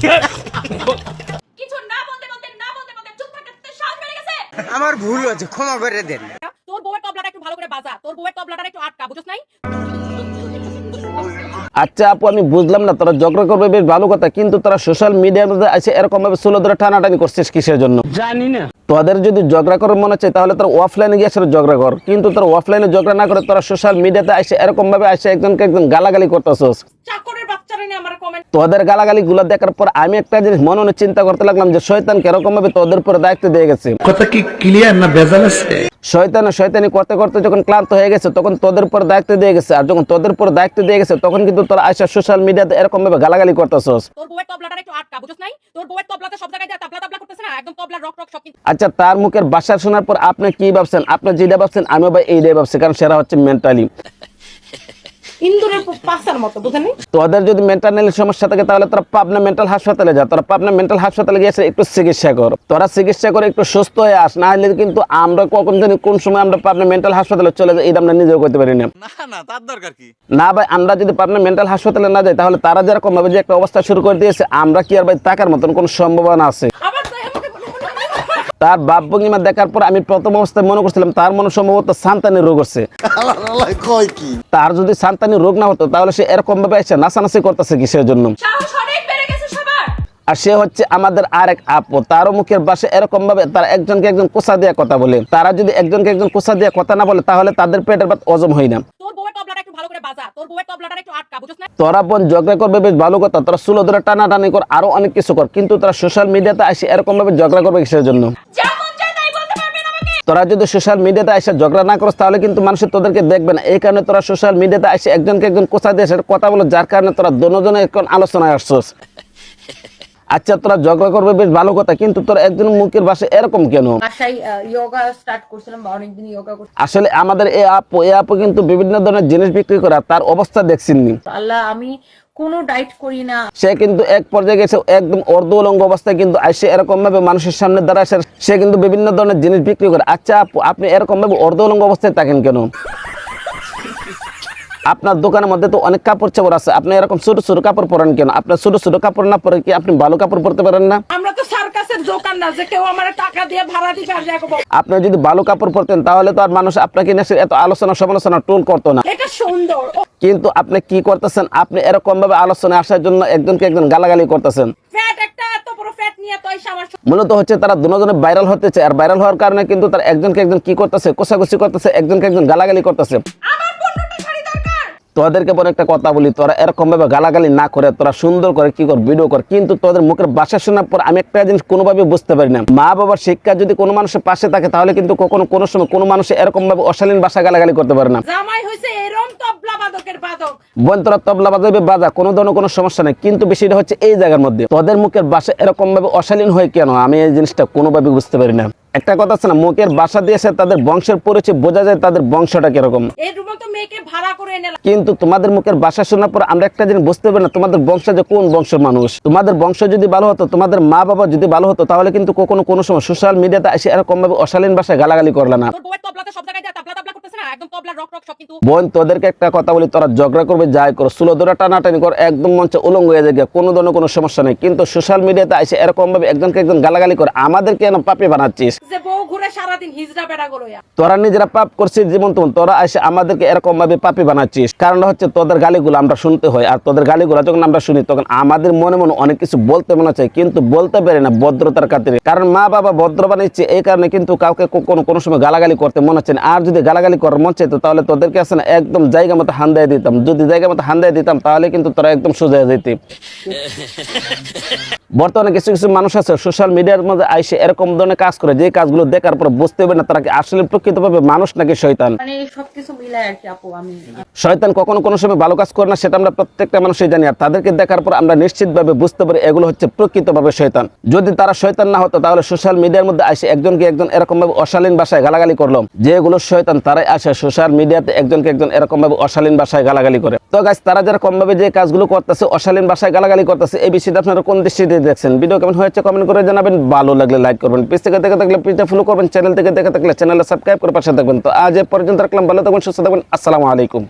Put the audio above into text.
কিছু না বলতে বলতে না বলতে বলতে চুপ থাকতে সাহস বেড়ে গেছে। আমার ভুল হয়েছে ক্ষমা করে দেন। তোর বউয়ের তবলাটা একটু ভালো করে বাজা তোর বউয়ের তবলাটা একটু আটকা বুঝছ নাই? আচ্ছা আপু আমি বুঝলাম না তারা ঝগড়া করবে বেশ ভালো কথা কিন্তু তারা সোশ্যাল মিডিয়ার মধ্যে আছে এরকম ভাবে ষোলো ধরে টানাটানি করছিস কিসের জন্য? জানি না। তোদের যদি ঝগড়া করার মনে চাই তাহলে তোরা অফলাইনে গিয়ে সেটা ঝগড়া কর। কিন্তু তোরা অফলাইনে ঝগড়া না করে তোরা সোশ্যাল মিডিয়াতে আসে এরকম ভাবে আসে একজনকে একজন গালাগালি করতেছস চাকরের বাচ্চারা নিয়ে আমার কমেন্ট তোদের গালাগালি গুলো দেখার পর আমি একটা জিনিস মনে মনে চিন্তা করতে লাগলাম যে শয়তান কীরকম ভাবে তোদের উপর দায়িত্ব দিয়ে গেছে। কথা কি ক্লিয়ার না ভেজাল আছে? শয়তান শয়তানি করতে করতে যখন ক্লান্ত হয়ে গেছে তখন তোদের উপর দায়িত্ব দিয়ে গেছে। আর যখন তোদের উপর দায়িত্ব দিয়ে গেছে তখন কিন্তু তোরা আসা সোশ্যাল মিডিয়াতে এরকম ভাবে গালাগালি করতেছস। তোর বউয়ের তবলাটা একটু আটকা বুঝছ নাই? তোর বউয়ের তবলাতে সব জায়গায় যা তাবলা তাবলা করতেছে না একদম তবলা রক রক সব কিন্তু আচ্ছা তার মুখের বাসা শোনার পর আপনি কি ভাবছেন? আপনি যেটা ভাবছেন আমি ভাই এইটাই ভাবছি কারণ সেরা হচ্ছে মেন্টালি ইন্দুরের মতো বুঝেন তোদের যদি মেন্টাল সমস্যা থাকে তাহলে তোরা পাবনা মেন্টাল হাসপাতালে যা। তোরা পাবনা মেন্টাল হাসপাতালে গিয়ে একটু চিকিৎসা কর। তোরা চিকিৎসা করে একটু সুস্থ হয়ে আস না হলে কিন্তু আমরা কখন জানি কোন সময় আমরা পাবনা মেন্টাল হাসপাতালে চলে যাই এটা আমরা নিজেও করতে পারি না। না না তার দরকার কি? না ভাই আমরা যদি পাবনা মেন্টাল হাসপাতালে না যাই তাহলে তারা যেরকম ভাবে যে একটা অবস্থা শুরু করে দিয়েছে আমরা কি আর ভাই তাকার মতন কোন সম্ভাবনা আছে আবার তো আমাকে বলে বলে বলে। তার বাপ ভঙ্গিমা দেখার পর আমি প্রথম অবস্থায় মনে করছিলাম তার মনে সম্ভবত সান্তানি রোগ হচ্ছে। কি? তার যদি সান্তানি রোগ না হতো তাহলে সে এরকম ভাবে এসে নাচানাচি করতেছে কিসের জন্য সাহস অনেক বেড়ে গেছে সবার। আর সে হচ্ছে আমাদের আরেক আপু তারও মুখের পাশে এরকম ভাবে তারা একজনকে একজন কোষা দিয়ে কথা বলে। তারা যদি একজনকে একজন কোষা দিয়ে কথা না বলে তাহলে তাদের পেটের ভাত অজম হয় না। তোর বউয়ের তবলাটা একটু ভালো করে বাজা তোর বউয়ের তবলাটা একটু আটকা বুঝছ না? তোরা বোন ঝগড়া করবে বেশ ভালো কথা। তোরা সুলো ধরে টানাটানি কর আরও অনেক কিছু কর। কিন্তু তারা সোশ্যাল মিডিয়াতে আসে এরকম ভাবে ঝগড়া করবে কিসের জন্য? যা চায় তাই বলতে পারবেন আমাকে। তোরা যদি সোশ্যাল মিডিয়াতে এসে ঝগড়া না করস তাহলে কিন্তু মানুষ তোদেরকে দেখবে না। এই কারণে তোরা সোশ্যাল মিডিয়াতে এসে একজনকে একজন কোথা দিয়ে কথা বলো যার কারণে তোরা দুজনে এখন আলোচনায় আসছোস। আচ্ছা তোরা ঝগড়া করবে বেশ ভালো কথা কিন্তু তোরা একজন মুখের ভাষা এরকম কেন? আসলে আমাদের এই আপু এই আপু কিন্তু বিভিন্ন ধরনের জিনিস বিক্রি করে তার অবস্থা দেখছেননি। আল্লাহ আমি কোনো ডাইট করি না। সে কিন্তু এক পর্যায়ে গেছে একদম অর্ধ উলঙ্গ অবস্থায় কিন্তু আসে এরকম ভাবে মানুষের সামনে দ্বারা সে কিন্তু বিভিন্ন ধরনের জিনিস বিক্রি করে। আচ্ছা আপু আপনি এরকম ভাবে অর্ধ উলঙ্গ অবস্থায় থাকেন কেন? আপনার দোকানের মধ্যে তো অনেক কাপড় চাপড় আছে। আপনি এরকম ছোট ছোট কাপড় পরেন কেন? আপনার ছোট ছোট কাপড় না পরে কি আপনি ভালো কাপড় পরতে পারেন না? আমরা তো সার্কাসের দোকান না যে কেউ আমার টাকা দিয়ে ভাড়া দিবে আর যাব আপনি যদি ভালো কাপড় পরতেন তাহলে তো আর মানুষ আপনাকে নিয়ে এত আলোচনা সমালোচনা টোল করতো না। এটা সুন্দর। কিন্তু আপনি কি করতেছেন? আপনি এরকম ভাবে আলোচনায় আসার জন্য একজনকে একজন গালাগালি করতেছেন। মূলত হচ্ছে তারা দুজনে ভাইরাল হতে চায়। আর ভাইরাল হওয়ার কারণে কিন্তু তারা একজনকে একজন কি করতেছে? কোষাকুষি করতেছে একজনকে একজন গালাগালি করতেছে। তোদেরকে বলে একটা কথা বলি তোরা এরকম ভাবে গালাগালি না করে তোরা সুন্দর করে কি কর ভিডিও কর কিন্তু তোদের মুখের বাসা শোনার পর আমি একটা জিনিস কোনোভাবে বুঝতে পারি না। মা বাবার শিক্ষা যদি কোনো মানুষের পাশে থাকে তাহলে কিন্তু কখনো কোনো সময় কোনো মানুষ এরকম ভাবে অশালীন ভাষা গালাগালি করতে পারে না। জামাই তবলা বাদকের বাদক। বোন তোরা তবলা বাজাবে বাজা কোনো ধরনের কোনো সমস্যা নেই কিন্তু বেশিটা হচ্ছে এই জায়গার মধ্যে। তোদের মুখের বাসা এরকম ভাবে অশালীন হয় কেন? আমি এই জিনিসটা কোনোভাবে বুঝতে পারি না। একটা কথা আছে না মুখের বাসা দিয়েছে তাদের বংশের পরিচয় বোঝা যায় তাদের বংশটা কীরকম। কিন্তু তোমাদের মুখের বাসা শোনার পর আমরা একটা জিনিস বুঝতে পারি না তোমাদের বংশ যে কোন বংশের মানুষ? তোমাদের বংশ যদি ভালো হতো তোমাদের মা বাবা যদি ভালো হতো তাহলে কিন্তু কখনো কোনো সময় সোশ্যাল মিডিয়াতে এসে এরকম ভাবে অশালীন ভাষায় গালাগালি করলে না। না? একদম তবলা রক রক সব কিন্তু বোন তোদেরকে একটা কথা বলি তোরা ঝগড়া করবে যাই করো। সুলো ধরে টানাটানি কর একদম মঞ্চে উলঙ্গ হয়ে যায় কোনো ধরনের কোনো সমস্যা নেই। কিন্তু সোশ্যাল মিডিয়াতে এসে এরকম ভাবে একজনকে একজন গালাগালি করে আমাদেরকে কেন পাপি বানাচ্ছিস? যে বউ ঘুরে সারাদিন হিজড়া বেড়া গুলো তোরা নিজেরা পাপ করছিস যেমন তেমন তোরা এসে আমাদেরকে এরকম ভাবে পাপি বানাচ্ছিস। কারণ হচ্ছে তোদের গালিগুলো আমরা শুনতে হয় আর তোদের গালিগুলো যখন আমরা শুনি তখন আমাদের মনে মনে অনেক কিছু বলতে মনে চাই কিন্তু বলতে পারি না ভদ্রতার খাতিরে। কারণ মা বাবা ভদ্র বানাইছে এই কারণে কিন্তু কাউকে কোনো কোনো সময় গালাগালি করতে মনে হচ্ছে না। আর যদি গালাগালি মন চাইতো তাহলে তোদেরকে আছে না একদম জায়গা মতো হান্দায় দিতাম। যদি জায়গা মতো হান্দায় দিতাম তাহলে কিন্তু তোরা একদম সোজা যেতি। বর্তমানে কিছু কিছু মানুষ আছে সোশ্যাল মিডিয়ার মধ্যে আইসে এরকম ধরনের কাজ করে যে কাজগুলো দেখার পর বুঝতে পারে না তারা কি আসলে প্রকৃতভাবে মানুষ নাকি শয়তান। মানে সবকিছু মিলাই আর কি আপু আমি শয়তান কখনো কোনো সময় ভালো কাজ করে না সেটা আমরা প্রত্যেকটা মানুষই জানি। আর তাদেরকে দেখার পর আমরা নিশ্চিতভাবে বুঝতে পারি এগুলো হচ্ছে প্রকৃতভাবে শয়তান। যদি তারা শয়তান না হতো তাহলে সোশ্যাল মিডিয়ার মধ্যে আইসে একজনকে একজন এরকম ভাবে অশালীন ভাষায় গালাগালি করল। যেগুলো শয়তান তারাই আসে সোশ্যাল মিডিয়াতে একজনকে একজন এরকমভাবে অশালীন ভাষায় গালাগালি করে। তো গাছ তারা যারা কমভাবে যে কাজগুলো করতেছে, অশালীন ভাষায় গালাগালি করতেছে, এই বিষয়টা আপনারা কোন দৃষ্টিতে দেখছেন? ভিডিও কেমন হয়েছে কমেন্ট করে জানাবেন, ভালো লাগলে লাইক করবেন। পিস থেকে দেখে থাকলে পেজটা ফলো করবেন চ্যানেল থেকে দেখে থাকলে চ্যানেলে সাবস্ক্রাইব করে পাশে থাকবেন। তো আজ এ পর্যন্ত রাখলাম, ভালো থাকবেন, সুস্থ থাকবেন, আসসালামু আলাইকুম।